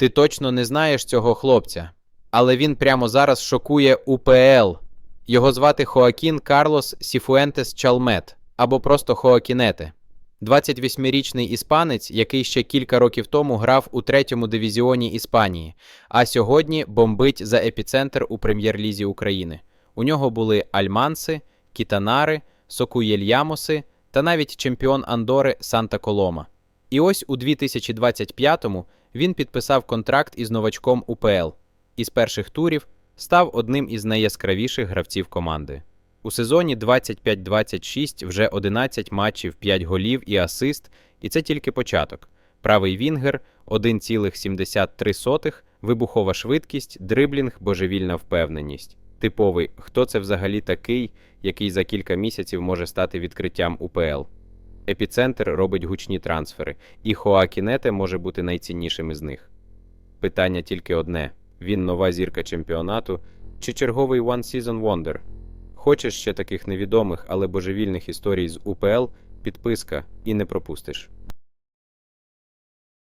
Ти точно не знаєш цього хлопця, але він прямо зараз шокує УПЛ. Його звати Хоакін Карлос Сіфуентес Чалмет або просто Хоакінете. 28-річний іспанець, який ще кілька років тому грав у третьому дивізіоні Іспанії, а сьогодні бомбить за епіцентр у прем'єр-лізі України. У нього були Альманси, Кітанари, Сокуєльямоси та навіть чемпіон Андори Санта Колома. І ось у 2025-му він підписав контракт із новачком УПЛ. Із перших турів став одним із найяскравіших гравців команди. У сезоні 25-26 вже 11 матчів, 5 голів і асист, і це тільки початок. Правий вінгер 1,73, вибухова швидкість, дриблінг, божевільна впевненість. Типовий, хто це взагалі такий, який за кілька місяців може стати відкриттям УПЛ. Епіцентр робить гучні трансфери, і Хоакінете може бути найціннішим із них. Питання тільки одне: він нова зірка чемпіонату чи черговий One Season Wonder? Хочеш ще таких невідомих, але божевільних історій з УПЛ? Підписка і не пропустиш.